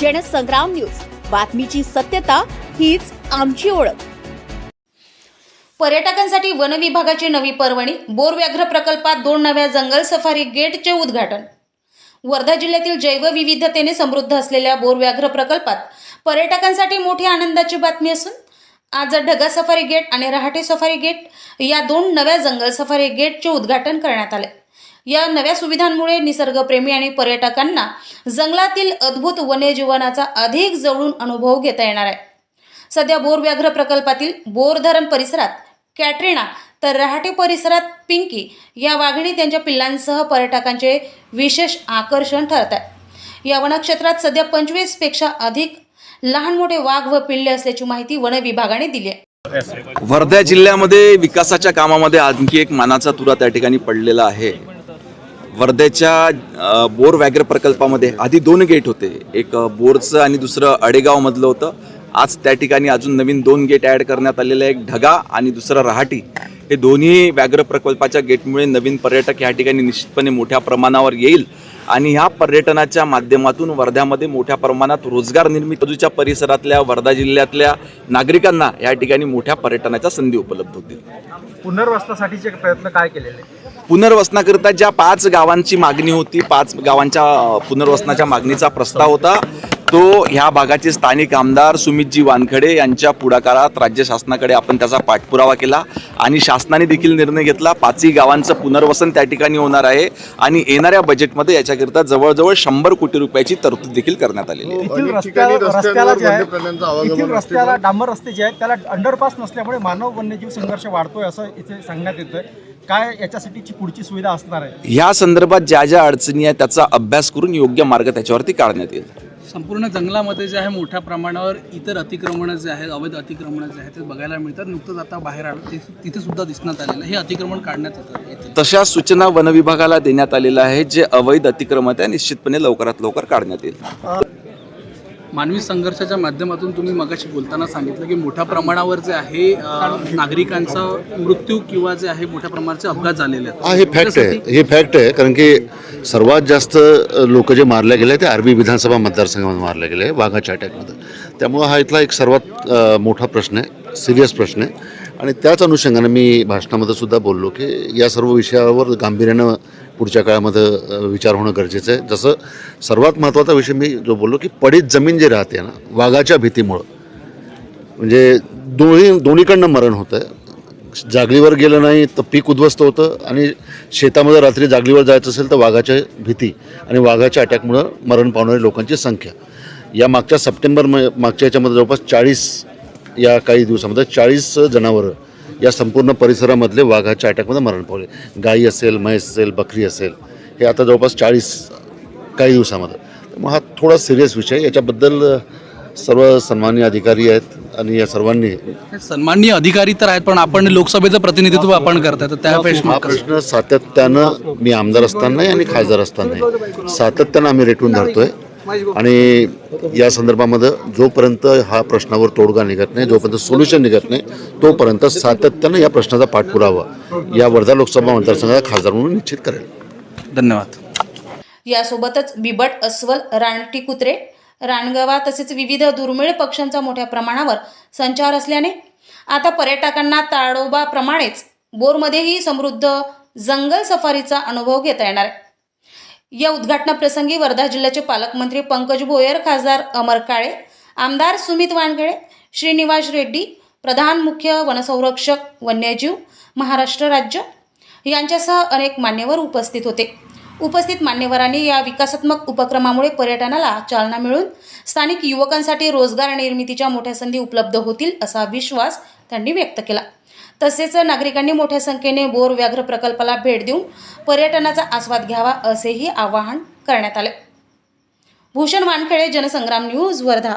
Jansangram news. बातमीची सत्यता हीच आमची ओळख. पर्यटकांसाठी वन विभागाची नवी पर्वणी बोर व्याघ्र प्रकल्पात दोन नव्या जंगल सफारी गेटचे उद्घाटन. वर्धा जिल्ह्यातील जैवविविधतेने समृद्ध असलेल्या बोर व्याघ्र प्रकल्पात पर्यटकांसाठी मोठी आनंदाची बातमी असून आज ढगा सफारी गेट आणि रहाटे सफारी गेट या दोन नव्या जंगल सफारी गेटचे उद्घाटन करण्यात आले. या नव्या सुविधांमुळे निसर्गप्रेमी आणि पर्यटकांना जंगलातील अद्भुत वन्यजीवनाचा अधिक जवळून अनुभव घेता येणार आहे. सध्या बोर व्याघ्र प्रकल्पातील बोर धरण परिसरात कॅटरिना तर रहाटे परिसरात पिंकी या वाघिणी त्यांच्या पिल्लांसह पर्यटकांचे विशेष आकर्षण ठरत आहे. या वनक्षेत्रात सध्या पंचवीसपेक्षा अधिक लहान मोठे वाघ व पिल्ले असल्याची माहिती वन विभागाने दिली आहे. वर्धा जिल्ह्यामध्ये विकासाच्या कामामध्ये आणखी एक मानाचा तुरा त्या ठिकाणी पडलेला आहे. वर्ध्याच्या बोर व्याघ्र प्रकल्पामध्ये आधी दोन गेट होते. एक बोरचं आणि दुसरं अडेगावमधलं होतं. आज त्या ठिकाणी अजून नवीन दोन गेट ॲड करण्यात आलेले आहे एक ढगा आणि दुसरं रहाटी. हे दोन्ही व्याघ्र प्रकल्पाच्या गेटमुळे नवीन पर्यटक या ठिकाणी निश्चितपणे मोठ्या प्रमाणावर येईल. आणि ह्या पर्यटनाच्या माध्यमातून वर्ध्यामध्ये मोठ्या प्रमाणात रोजगार निर्मिती बाजूच्या परिसरातल्या वर्धा जिल्ह्यातल्या नागरिकांना या ठिकाणी मोठ्या पर्यटनाच्या संधी उपलब्ध होतील. पुनर्वसनासाठीचे प्रयत्न काय केलेले? पुनर्वसनाकरिता ज्या पाच गावांची मागणी होती पाच गावांच्या पुनर्वसनाच्या मागणीचा प्रस्ताव होता. तो ह्या भागाचे स्थानिक आमदार सुमितजी वानखडे यांच्या पुढाकारात राज्य शासनाकडे आपण त्याचा पाठपुरावा केला आणि शासनाने देखील निर्णय घेतला. पाचही गावांचं पुनर्वसन त्या ठिकाणी होणार आहे आणि येणाऱ्या बजेटमध्ये याच्याकरिता जवळजवळ शंभर कोटी रुपयाची तरतूद देखील करण्यात आलेली आहे. इथील अनेक रस्त्याला ठिकाणी रस्त्याला जे आहे वन्य प्राण्यांचं आवागमन इथील असते. रस्त्याला डांबर रस्ते जे आहेत त्याला अंडरपास नसल्यामुळे मानव वन्यजीव संघर्ष वाढतोय असं इथे सांगण्यात येतंय. काय याच्यासाठीची पुढची सुविधा असणार आहे? ह्या संदर्भात ज्या ज्या अडचणी आहेत त्याचा अभ्यास करून योग्य मार्ग त्याच्यावरती काढण्यात येईल. संपूर्ण जंगलामध्ये जे आहे मोठ्या प्रमाणावर इतर अतिक्रमणं जे आहेत अवैध अतिक्रमणं जे आहेत ते बघायला मिळतात. नुकतंच आता बाहेर आलं ते तिथे सुद्धा दिसण्यात आलेलं आहे. हे अतिक्रमण काढण्यात येतं तशा सूचना वनविभागाला देण्यात आलेल्या आहेत जे अवैध अतिक्रमण आहे निश्चितपणे लवकरात लवकर काढण्यात येईल. मानवी संघर्षाच्या माध्यमातून तुम्ही मगाशी बोलताना सांगितलं की मोठ्या प्रमाणावर जे आहे नागरिकांचा मृत्यू किंवा जे आहे मोठ्या प्रमाणाचे अपघात झालेले आहेत. हा हे फॅक्ट आहे. हे फॅक्ट आहे कारण की सर्वात जास्त लोक जे मारले गेले ते आरबी विधानसभा मतदारसंघामध्ये मारले गेले वाघाच्या अटॅकमध्ये. त्यामुळं हा इथला एक सर्वात मोठा प्रश्न आहे सिरियस प्रश्न आहे. आणि त्याच अनुषंगाने मी भाषणामध्ये सुद्धा बोललो की या सर्व विषयावर गांभीर्यानं पुढच्या काळामध्ये विचार होणं गरजेचं आहे. जसं सर्वात महत्त्वाचा विषय मी जो बोललो की पडीत जमीन जी राहते ना वाघाच्या भीतीमुळं. म्हणजे दोन्ही दोन्हीकडनं मरण होतं आहे जागलीवर गेलं नाही तर पीक उद्ध्वस्त होतं आणि शेतामध्ये रात्री जागलीवर जायचं असेल तर वाघाच्या भीती आणि वाघाच्या अटॅकमुळं मरण पावणाऱ्या लोकांची संख्या. या मागच्या सप्टेंबर म मागच्या याच्यामध्ये जवळपास चाळीस या काही दिवसामध्ये चाळीस जनावरं या संपूर्ण परिसरामधले वाघाच्या अटॅकमध्ये मरण पावले. गाई असेल म्हैस असेल बकरी असेल हे आता जवळपास चाळीस काही दिवसामध्ये. मग हा थोडा सिरियस विषय. याच्याबद्दल सर्व सन्मान्य अधिकारी आहेत आणि या सर्वांनी सन्माननीय अधिकारी तर आहेत पण आपण लोकसभेचं प्रतिनिधित्व आपण करताय. तर त्या हा प्रश्न प्रश्न सातत्यानं मी आमदार असतानाही आणि खासदार असतानाही सातत्यानं आम्ही रेटून धरतोय. आणि या संदर्भामध्ये जोपर्यंत हा प्रश्नावर तोडगा निघत नाही जोपर्यंत सोल्युशन निघत नाही तोपर्यंत सातत्यानं या प्रश्नाचा पाठपुरावा या वर्धा लोकसभा मतदारसंघाचा खासदार म्हणून निश्चित करेल. धन्यवाद. यासोबतच बिबट अस्वल रानटी कुत्रे रानगवा तसेच विविध दुर्मिळ पक्ष्यांचा मोठ्या प्रमाणावर संचार असल्याने आता पर्यटकांना ताडोबाप्रमाणेच बोरमध्येही समृद्ध जंगल सफारीचा अनुभव घेता येणार आहे. या उद्घाटनाप्रसंगी वर्धा जिल्ह्याचे पालकमंत्री पंकज भोयर खासदार अमर काळे आमदार सुमित वानखेडे श्रीनिवास रेड्डी प्रधान मुख्य वनसंरक्षक वन्यजीव महाराष्ट्र राज्य यांच्यासह अनेक मान्यवर उपस्थित होते. उपस्थित मान्यवरांनी या विकासात्मक उपक्रमामुळे पर्यटनाला चालना मिळून स्थानिक युवकांसाठी रोजगार निर्मितीच्या मोठ्या संधी उपलब्ध होतील असा विश्वास त्यांनी व्यक्त केला. तसेच नागरिकांनी मोठ्या संख्येने बोर व्याघ्र प्रकल्पाला भेट देऊन पर्यटनाचा आस्वाद घ्यावा असेही आवाहन करण्यात आले. भूषण वानखेडे जनसंग्राम न्यूज वर्धा.